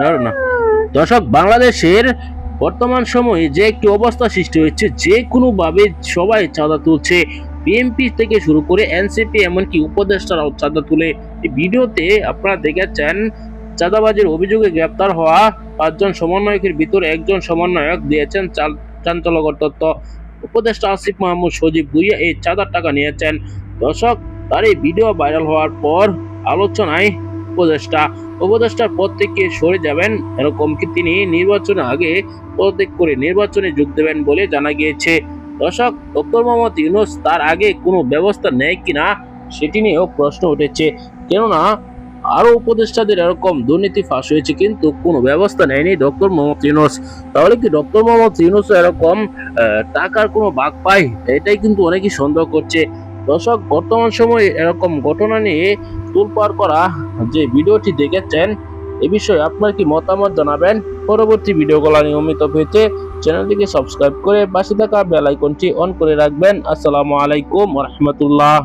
না। দর্শক, বাংলাদেশের বর্তমান সময়ে যে একটি অবস্থা সৃষ্টি হয়েছে, যে কোনোভাবে সবাই চাঁদা তুলছে, বিএনপি থেকে শুরু করে এনসিপি, এমনকি উপদেষ্টারাও চাঁদা তুলে। এই ভিডিওতে আপনারা দেখেছেন, চাঁদাবাজির অভিযোগে গ্রেপ্তার হওয়া পাঁচজন সমন্বয়কের ভিতরে একজন সমন্বয়ক দিয়েছেন চাল- চাঞ্চল্যকর তথ্য। উপদেষ্টা আসিফ মাহমুদ সজীব ভুইয়া এই চাঁদার টাকা নিয়েছেন। দর্শক, তার এই ভিডিও ভাইরাল হওয়ার পর আলোচনায় উপদেষ্টা, উপদেষ্টার পদ থেকে সরে যাবেন। এরকম কি তিনি নির্বাচনের আগে পদত্যাগ করে নির্বাচনে যোগ দেবেন বলে জানা গিয়েছে? দর্শক, ডক্টর মোহাম্মদ ইউনুস তার আগে কোনো ব্যবস্থা নেয় কিনা সেটি নিয়েও প্রশ্ন উঠেছে। কেননা আরও উপদেষ্টাদের এরকম দুর্নীতি ফাঁস হয়েছে কিন্তু কোনো ব্যবস্থা নেয়নি ডক্টর মোহাম্মদ ইউনুস। তাহলে কি ডক্টর মোহাম্মদ ইউনুস এরকম টাকার কোনো ভাগ পায়? এটাই কিন্তু অনেকেই সন্দেহ করছে। দর্শক, বর্তমান সময়ে এরকম ঘটনা নিয়ে তোলপাড় করা যে ভিডিওটি দেখেছেন, এ বিষয়ে আপনার কি মতামত জানাবেন? পরবর্তী ভিডিওগুলো নিয়মিত পেতে চ্যানেলটিকে সাবস্ক্রাইব করে পাশে থাকা বেল আইকনটি অন করে রাখবেন। আসসালামু আলাইকুম রহমতুল্লাহ।